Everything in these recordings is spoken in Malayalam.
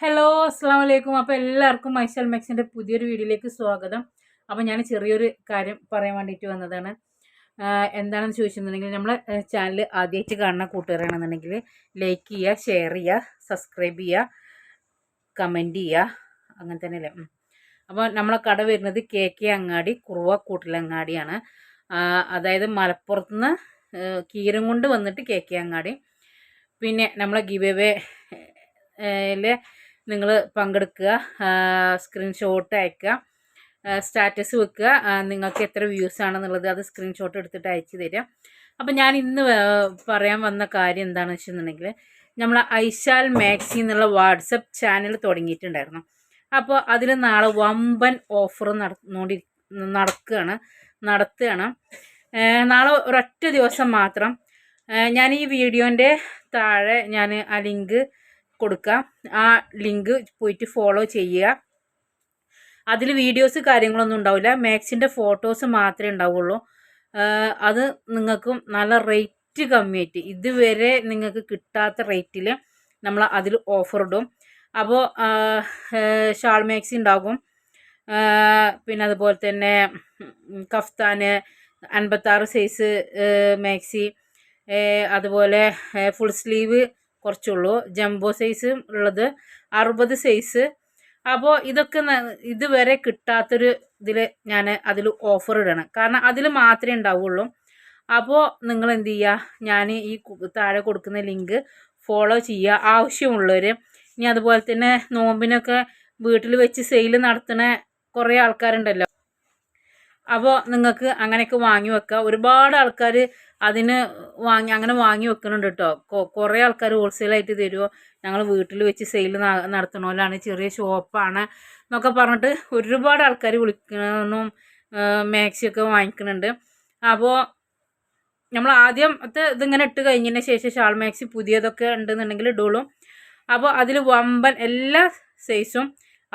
ഹലോ അസ്സാം വലൈക്കും അപ്പോൾ എല്ലാവർക്കും മൈസൽ മെക്സിന്റെ പുതിയൊരു വീഡിയോയിലേക്ക് സ്വാഗതം. അപ്പോൾ ഞാൻ ചെറിയൊരു കാര്യം പറയാൻ വേണ്ടിയിട്ട് വന്നതാണ്. എന്താണെന്ന് ചോദിച്ചിട്ടുണ്ടെങ്കിൽ നമ്മളെ ചാനൽ ആദ്യമായിട്ട് കാണുന്ന കൂട്ടുകാരാണെന്നുണ്ടെങ്കിൽ ലൈക്ക് ചെയ്യുക ഷെയർ ചെയ്യുക സബ്സ്ക്രൈബ് ചെയ്യുക കമന്റ് ചെയ്യുക. അങ്ങനെ തന്നെ അല്ലേ അപ്പോൾ നമ്മളെ കട വരുന്നത് കെ കെ അങ്ങാടി കുറുവ കൂട്ടിലങ്ങാടിയാണ് അതായത് അതായത് മലപ്പുറത്തുനിന്ന് കീരം കൊണ്ട് വന്നിട്ട് കെ കെ അങ്ങാടി. പിന്നെ നമ്മളെ ഗിവ് അവേ നിങ്ങൾ പങ്കെടുക്കുക സ്ക്രീൻഷോട്ട് അയക്കുക സ്റ്റാറ്റസ് വെക്കുക നിങ്ങൾക്ക് എത്ര വ്യൂസ് ആണെന്നുള്ളത് അത് സ്ക്രീൻഷോട്ട് എടുത്തിട്ട് അയച്ചു തരിക. അപ്പം ഞാൻ ഇന്ന് പറയാൻ വന്ന കാര്യം എന്താണെന്ന് വെച്ചിട്ടുണ്ടെങ്കിൽ നമ്മൾ ഐശാൽ മാക്സി എന്നുള്ള വാട്സപ്പ് ചാനൽ തുടങ്ങിയിട്ടുണ്ടായിരുന്നു. അപ്പോൾ അതിൽ നാളെ വമ്പൻ ഓഫർ നടന്നുകൊണ്ടി നടക്കുകയാണ് നടത്തുകയാണ്. നാളെ ഒരൊറ്റ ദിവസം മാത്രം ഞാൻ ഈ വീഡിയോന്റെ താഴെ ഞാൻ ആ ലിങ്ക് കൊടുക്കാം ആ ലിങ്ക് പോയിട്ട് ഫോളോ ചെയ്യുക. അതിൽ വീഡിയോസ് കാര്യങ്ങളൊന്നും ഉണ്ടാവില്ല. മാക്സിന്റെ ഫോട്ടോസ് മാത്രമേ ഉണ്ടാവുള്ളൂ. അത് നിങ്ങൾക്കും നല്ല റേറ്റ് കമ്മിയായിട്ട് ഇതുവരെ നിങ്ങൾക്ക് കിട്ടാത്ത റേറ്റിൽ നമ്മൾ അതിൽ ഓഫർ ഇടും. അപ്പോൾ ഷാൾ മാക്സി ഉണ്ടാകും. പിന്നെ അതുപോലെ തന്നെ കഫ്താന് അൻപത്താറ് സൈസ് മാക്സി അതുപോലെ ഫുൾ സ്ലീവ് കുറച്ചുള്ളൂ. ജംബോ സൈസ് ഉള്ളത് അറുപത് സൈസ് അപ്പോൾ ഇതൊക്കെ ഇതുവരെ കിട്ടാത്തൊരു ഇതിൽ ഞാൻ അതിൽ ഓഫർ ഇടണം. കാരണം അതിൽ മാത്രമേ ഉണ്ടാവുള്ളൂ. അപ്പോൾ നിങ്ങൾ എന്ത് ചെയ്യുക ഞാൻ ഈ താഴെ കൊടുക്കുന്ന ലിങ്ക് ഫോളോ ചെയ്യുക ആവശ്യമുള്ളവർ ഇനി അതുപോലെ തന്നെ നോമ്പിനൊക്കെ വീട്ടിൽ വെച്ച് സെയിൽ നടത്തുന്ന കുറേ ആൾക്കാരുണ്ടല്ലോ. അപ്പോൾ നിങ്ങൾക്ക് അങ്ങനെയൊക്കെ വാങ്ങി വെക്കുക ഒരുപാട് ആൾക്കാർ അതിന് വാങ്ങി അങ്ങനെ വാങ്ങി വെക്കുന്നുണ്ട് കേട്ടോ കുറേ ആൾക്കാർ ഹോൾസെയിലായിട്ട് തരുമോ ഞങ്ങൾ വീട്ടിൽ വെച്ച് സെയിൽ നടത്തണമല്ലാണ് ചെറിയ ഷോപ്പാണ് എന്നൊക്കെ പറഞ്ഞിട്ട് ഒരുപാട് ആൾക്കാർ വിളിക്കണമെന്നും മാക്സിയൊക്കെ വാങ്ങിക്കുന്നുണ്ട് അപ്പോൾ നമ്മൾ ആദ്യത്തെ ഇതിങ്ങനെ ഇട്ട് കഴിഞ്ഞതിന് ശേഷം ഷാൾ മാക്സി പുതിയതൊക്കെ ഉണ്ടെന്നുണ്ടെങ്കിൽ ഇടുള്ളൂ അപ്പോൾ അതിൽ വമ്പൻ എല്ലാ സൈസും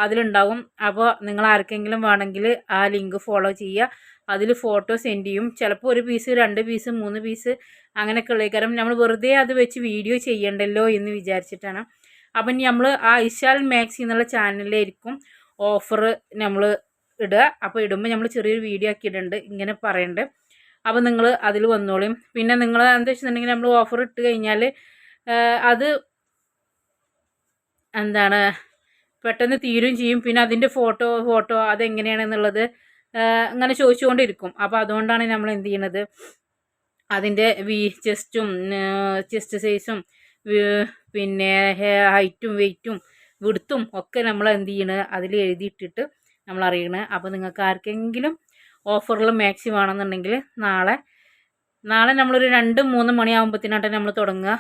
അതിലുണ്ടാവും. അപ്പോൾ നിങ്ങൾ ആർക്കെങ്കിലും വേണമെങ്കിൽ ആ ലിങ്ക് ഫോളോ ചെയ്യുക. അതിൽ ഫോട്ടോ സെൻഡ് ചെയ്യും. ചിലപ്പോൾ ഒരു പീസ് രണ്ട് പീസ് മൂന്ന് പീസ് അങ്ങനെയൊക്കെ ഉള്ളത് കാരണം നമ്മൾ വെറുതെ അത് വെച്ച് വീഡിയോ ചെയ്യണ്ടല്ലോ എന്ന് വിചാരിച്ചിട്ടാണ്. അപ്പം നമ്മൾ ആ ഇഷാൽ മാക്സി എന്നുള്ള ചാനലിലായിരിക്കും ഓഫർ നമ്മൾ ഇടുക. അപ്പോൾ ഇടുമ്പോൾ നമ്മൾ ചെറിയൊരു വീഡിയോ ആക്കി ഇടുന്നുണ്ട് ഇങ്ങനെ പറയണ്ട്. അപ്പോൾ നിങ്ങൾ അതിൽ വന്നോളും. പിന്നെ നിങ്ങൾ എന്താ വെച്ചിട്ടുണ്ടെങ്കിൽ നമ്മൾ ഓഫർ ഇട്ട് കഴിഞ്ഞാൽ അത് എന്താണ് പെട്ടെന്ന് തീരുകയും ചെയ്യും. പിന്നെ അതിന്റെ ഫോട്ടോ ഫോട്ടോ അതെങ്ങനെയാണെന്നുള്ളത് അങ്ങനെ ചോദിച്ചുകൊണ്ടിരിക്കും. അപ്പോൾ അതുകൊണ്ടാണ് നമ്മൾ എന്ത് ചെയ്യണത്? അതിന്റെ വി ചെസ്റ്റും ചെസ്റ്റ് സൈസും പിന്നെ ഹൈറ്റും വെയ്റ്റും വിടുത്തും ഒക്കെ നമ്മൾ എന്ത് ചെയ്യണത് അതിൽ എഴുതിയിട്ടിട്ട് നമ്മൾ അറിയണത് അപ്പോൾ നിങ്ങൾക്ക് ആർക്കെങ്കിലും ഓഫറിൽ മാക്സിമം ആണെന്നുണ്ടെങ്കിൽ നാളെ നാളെ നമ്മളൊരു രണ്ട് മൂന്ന് മണിയാകുമ്പോഴത്തേനാട്ടെ നമ്മൾ തുടങ്ങുക.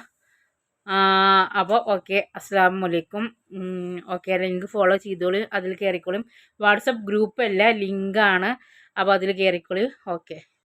അപ്പോൾ ഓക്കെ അസ്സാം വലൈക്കും ഓക്കെ ലിങ്ക് ഫോളോ ചെയ്തോളൂ. അതിൽ കയറിക്കോളും വാട്സപ്പ് ഗ്രൂപ്പല്ല ലിങ്കാണ് അപ്പോൾ അതിൽ കയറിക്കോളൂ ഓക്കെ